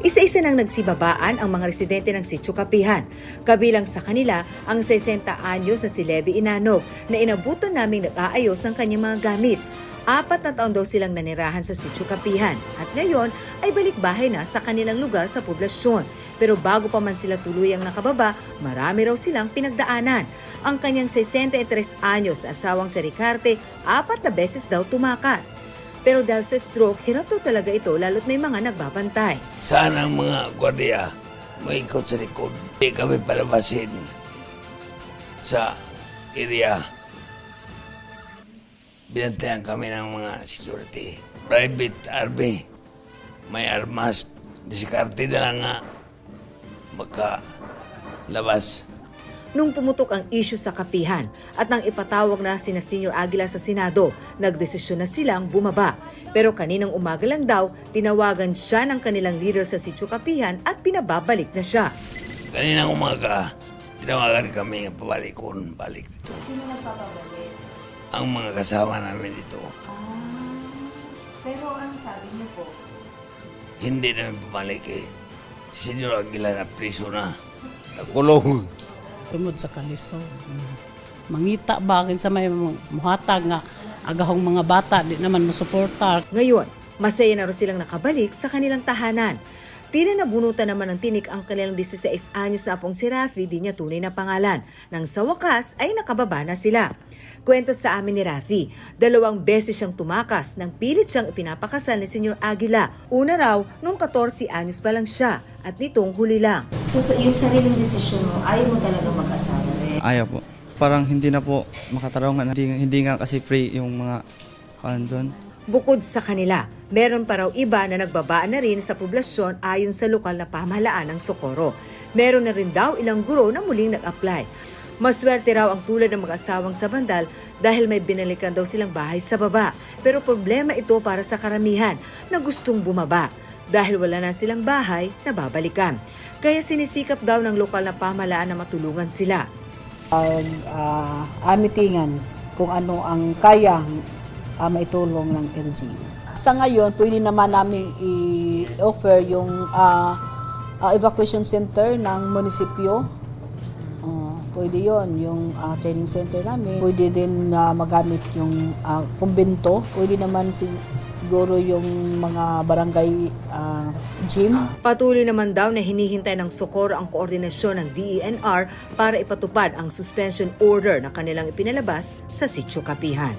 Isa-isa nang nagsibabaan ang mga residente ng Sitio Kapihan. Kabilang sa kanila ang 60 anyos na si Levi Inanog na inabutan naming nag-aayos ng kanyang mga gamit. Apat na taon daw silang nanirahan sa Sitio Kapihan at ngayon ay balik bahay na sa kanilang lugar sa poblasyon. Pero bago pa man sila tuluyang nakababa, marami raw silang pinagdaanan. Ang kanyang 63 anyos asawang si Ricarte, apat na beses daw tumakas. Pero dahil sa stroke, hirap daw talaga ito lalo't may mga nagbabantay. Sana ang mga gwardiya maikot sa likod. Hindi kami palabasin sa area. Binantayan kami ng mga security. Private army. May armas. Disikarte na lang nga makalabas. Nung pumutok ang issue sa kapihan at nang ipatawag na sina Senior Aguila sa Senado, nagdesisyon na silang bumaba. Pero kaninang umaga lang daw, tinawagan siya ng kanilang leader sa sitio kapihan at pinababalik na siya. Kaninang umaga, tinawagan kami ng pabalikon, balik dito. Sino nagpapabalik? Ang mga kasama namin dito, pero ano sabi niyo po? hindi namin pumalik eh. Senyor Aguila na priso na. Nakulong. Tungod sa kalisod. Mangita bagin sa may muhatag nga agahong mga bata di naman mo suportar. Ngayon, masaya na rin silang nakabalik sa kanilang tahanan. Tila nabunutan naman ng tinik ang kanilang 16 anyos na apong si Rafi, di niya tunay na pangalan. Nang sa wakas ay nakababa na sila. Kwento sa amin ni Rafi, dalawang beses siyang tumakas nang pilit siyang ipinapakasal ni Senyor Aguila. Una raw, nung 14 anyos pa lang siya at nitong huli lang. So, sa yung sariling desisyon mo, ayaw mo talaga mag-asawa rin. Ayaw po. Parang hindi na po makatarungan. Hindi, hindi nga kasi free yung mga kan doon. Bukod sa kanila, meron pa raw iba na nagbabaan na rin sa poblasyon ayon sa lokal na pamahalaan ng Socorro. Meron na rin daw ilang guro na muling nag-apply. Maswerte raw ang tulad ng mag-asawang sa bandal dahil may binalikan daw silang bahay sa baba. Pero problema ito para sa karamihan na gustong bumaba dahil wala na silang bahay na babalikan. Kaya sinisikap daw ng lokal na pamahalaan na matulungan sila. pag ah, amitingan kung ano ang kaya ah, maitulong ng LGU. Sa ngayon, pwede naman namin i-offer yung ah, ah, evacuation center ng munisipyo. Ah, pwede yon yung ah, training center namin. Pwede din na magamit yung ah, kumbento. Pwede naman siguro yung mga barangay ah, gym. Patuloy naman daw na hinihintay ng Socorro ang koordinasyon ng DENR para ipatupad ang suspension order na kanilang ipinalabas sa Sitio Kapihan.